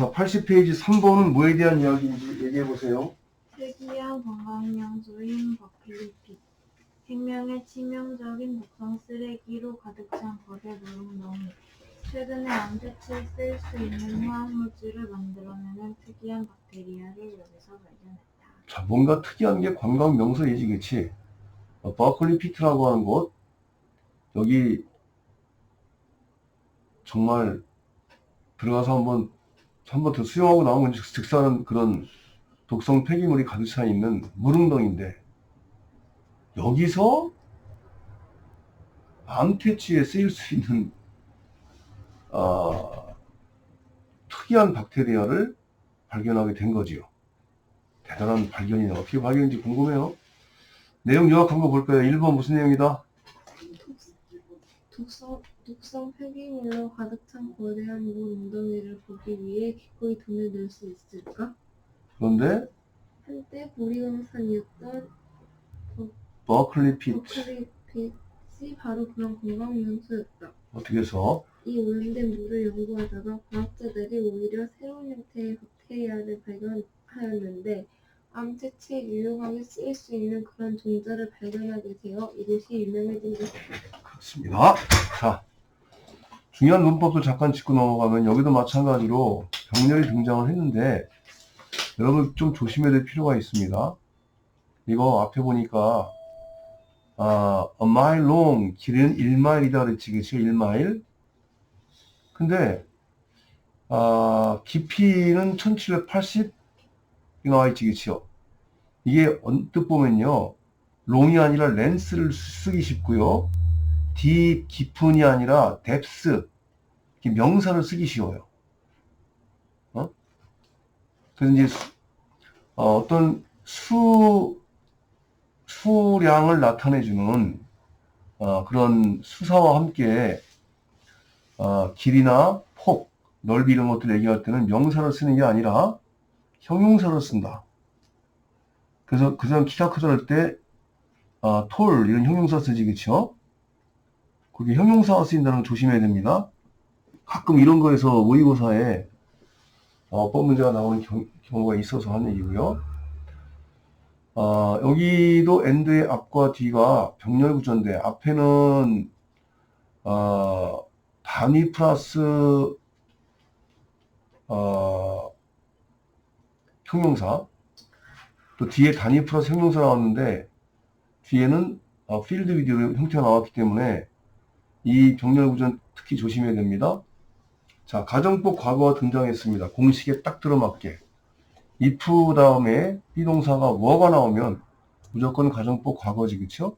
자, 80페이지 3번은 뭐에 대한 이야기인지 얘기해 보세요. 특이한 관광명소인 버클리핏 생명의 치명적인 독성 쓰레기로 가득 찬 거대 무릉덩이 최근에 암제치에 쓸수 있는 화학물질을 만들어내는 특이한 박테리아를 여기서 발견했다. 자, 뭔가 특이한 게 관광 명소이지, 그치? 어, 버클리 피트라고 하는 곳, 여기 정말 들어가서 한번, 한 번 더 수영하고 나오면 즉- 즉사는 그런 독성 폐기물이 가득 차 있는 무릉덩인데, 여기서 암 퇴치에 쓰일 수 있는, 아, 특이한 박테리아를 발견하게 된 거지요. 대단한 발견이네. 어떻게 발견인지 궁금해요. 내용 요약한 거 볼까요? 1번 무슨 내용이다? 독성, 독성 폐기물로 가득 찬 거대한 물 웅덩이를 보기 위해 기꺼이 돈을 낼 수 있을까? 그런데 한때 버클리 피트 버클리핏이 바로 그런 관광 명소였다. 어떻게 해서 이 오염된 물을 연구하다가 과학자들이 오히려 새로운 형태의 박테리아를 발견하였는데 암체치에 유용하게 쓰일 수 있는 그런 종자를 발견하게 되어 이곳이 유명해진 것이다. 그렇습니다. 자, 중요한 문법도 잠깐 짚고 넘어가면 여기도 마찬가지로 병렬이 등장을 했는데 여러분 좀 조심해야 될 필요가 있습니다. 이거 앞에 보니까 아, a mile long 길이는 1마일이다 그랬지 그치 1마일 근데 아, 깊이는 1780 나와 있지 그치요 이게 언뜻 보면요 롱이 아니라 렌스를 쓰기 쉽고요 딥, 깊은이 아니라 이렇게 명사를 쓰기 쉬워요. 어? 그래서 이제 수- 어, 떤 수, 수량을 나타내주는 어, 그런 수사와 함께 어, 길이나 폭, 넓이 이런 것들 얘기할 때는 명사를 쓰는 게 아니라 형용사를 쓴다. 그래서 그 사람 키가 크다 할 때, 아, 톨, 이런 형용사 쓰지, 그쵸? 그게 형용사가 쓰인다는 거 조심해야 됩니다. 가끔 이런 거에서 모의고사에 어, 법 문제가 나오는 경, 경우가 있어서 하는 얘기고요. 아, 여기도 엔드의 앞과 뒤가 병렬 구조인데 앞에는 어, 단위 플러스 어, 형용사 또 뒤에 단위 플러스 형용사 나왔는데 뒤에는 어, 필드 비디오 형태가 나왔기 때문에 이 병렬 구조는 특히 조심해야 됩니다. 자, 가정법 과거가 등장했습니다. 공식에 딱 들어맞게. if 다음에 비동사가 뭐가 나오면 무조건 가정법 과거지, 그쵸?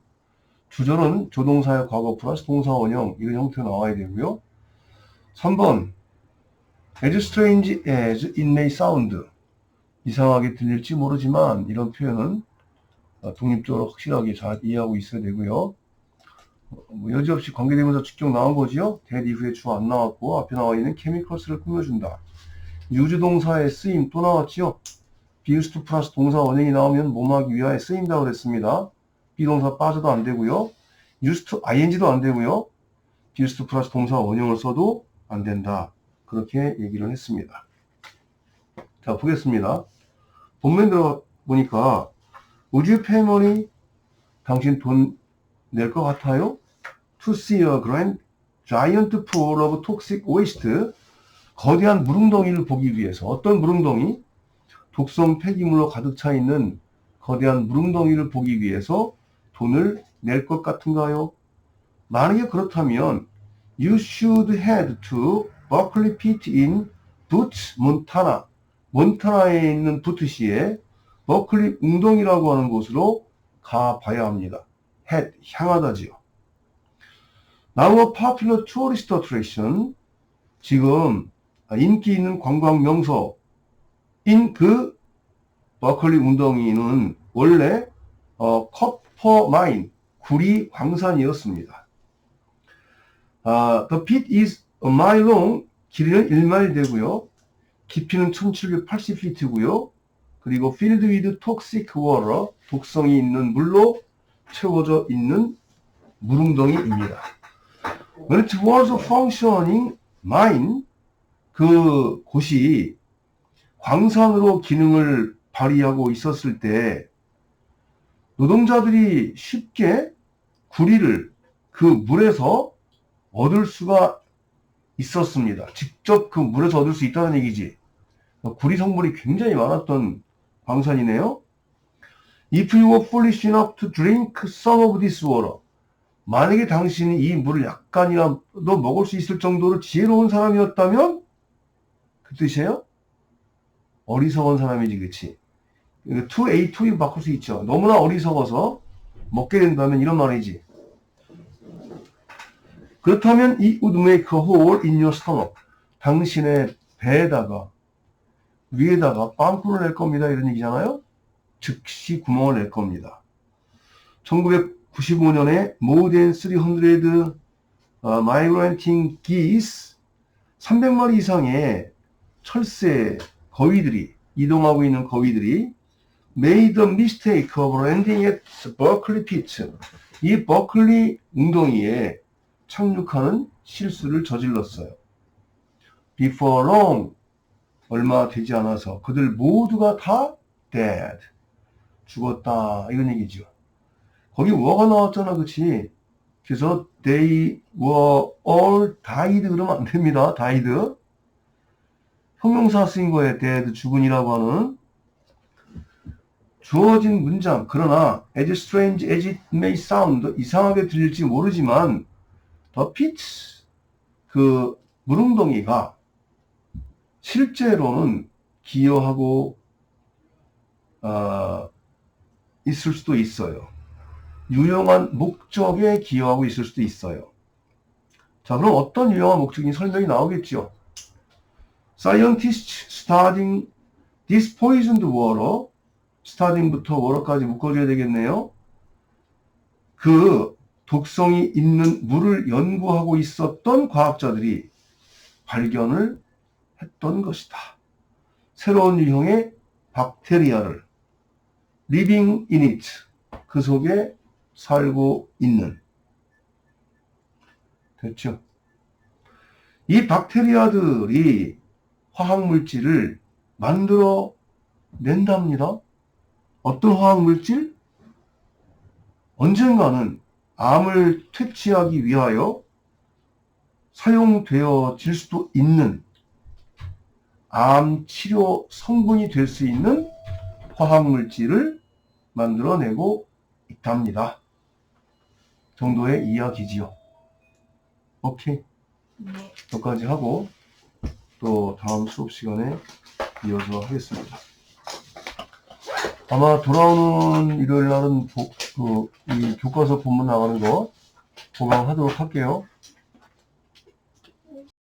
주절은 조동사의 과거 플러스 동사 원형 이런 형태가 나와야 되고요. 3번 as strange as it may sound 이상하게 들릴지 모르지만 이런 표현은 어, 독립적으로 확실하게 잘 이해하고 있어야 되고요. 뭐 여지없이 관계대명사 직접 나온 거지요. that 이후에 주 안 나왔고 앞에 나와 있는 chemicals를 꾸며준다. 유주 동사의 쓰임 또 나왔지요. 비우스트 플러스 동사 원형이 나오면 몸하기 위하여 쓰인다 그랬습니다. 비동사 빠져도 안 되고요. used ing도 안 되고요. 비우스트 플러스 동사 원형을 써도 안 된다. 그렇게 얘기를 했습니다. 자 보겠습니다. 본문 들어 보니까 Would you pay money? 당신 돈 낼 것 같아요? To see a grand giant pool of toxic waste. 거대한 물웅덩이를 보기 위해서 어떤 물웅덩이? 독성 폐기물로 가득 차 있는 거대한 물웅덩이를 보기 위해서 돈을 낼 것 같은가요? 만약에 그렇다면 You should head to Berkeley Pit in Butte, Montana. 몬타나에 있는 부트시에 버클리 웅덩이라고 하는 곳으로 가봐야 합니다. head, 향하다지요. Now a popular tourist attraction. 지금 인기 있는 관광 명소 인 그 버클리 웅덩이는 원래 어, 커퍼 마인 구리 광산이었습니다. 아, the pit is a mile long 길이는 1마일 되고요. 깊이는 1780피트고요. 그리고 filled with toxic water 독성이 있는 물로 채워져 있는 물웅덩이입니다. When it was functioning mine 그 곳이 광산으로 기능을 발휘하고 있었을 때 노동자들이 쉽게 구리를 그 물에서 얻을 수가 있었습니다. 직접 그 물에서 얻을 수 있다는 얘기지. 구리 성분이 굉장히 많았던 광산이네요. If you were foolish enough to drink some of this water, 만약에 당신이 이 물을 약간이라도 먹을 수 있을 정도로 지혜로운 사람이었다면 그 뜻이에요? 어리석은 사람이지, 그치? 2A, 2 바꿀 수 있죠. 너무나 어리석어서 먹게 된다면 이런 말이지. 그렇다면 이 would make a hole in your stomach. 당신의 배에다가 위에다가 빵꾸를 낼 겁니다. 이런 얘기잖아요. 즉시 구멍을 낼 겁니다. 1995년에 more than 300 어, migrating geese 300마리 이상의 철새 거위들이 이동하고 있는 거위들이 made the mistake of landing at Berkeley Pit. 이 버클리 웅덩이에 착륙하는 실수를 저질렀어요. Before long, 얼마 되지 않아서 그들 모두가 다 dead, 죽었다 이런 얘기죠. 거기 were가 나왔잖아, 그치? 그래서 they were all died 그러면 안 됩니다. died. 형용사 쓰인 거에 dead, 죽은이라고 하는 주어진 문장. 그러나 as strange as it may sound 이상하게 들릴지 모르지만 the pit 그 물웅덩이가 실제로는 기여하고 어, 있을 수도 있어요. 유용한 목적에 기여하고 있을 수도 있어요. 자, 그럼 어떤 유용한 목적인 설명이 나오겠죠? Scientists studying this poisoned water, studying부터 water까지 묶어줘야 되겠네요. 그 독성이 있는 물을 연구하고 있었던 과학자들이 발견을 했던 것이다. 새로운 유형의 박테리아를 living in it 그 속에 살고 있는 됐죠? 이 박테리아들이 화학 물질을 만들어 낸답니다. 어떤 화학 물질? 언젠가는 암을 퇴치하기 위하여 사용되어질 수도 있는 암 치료 성분이 될 수 있는 화학 물질을 만들어내고 있답니다. 정도의 이야기지요. 오케이. 네. 여기까지 하고 또 다음 수업 시간에 이어서 하겠습니다. 아마 돌아오는 일요일 날은 보- 그, 이 교과서 본문 나가는 거 보강하도록 할게요.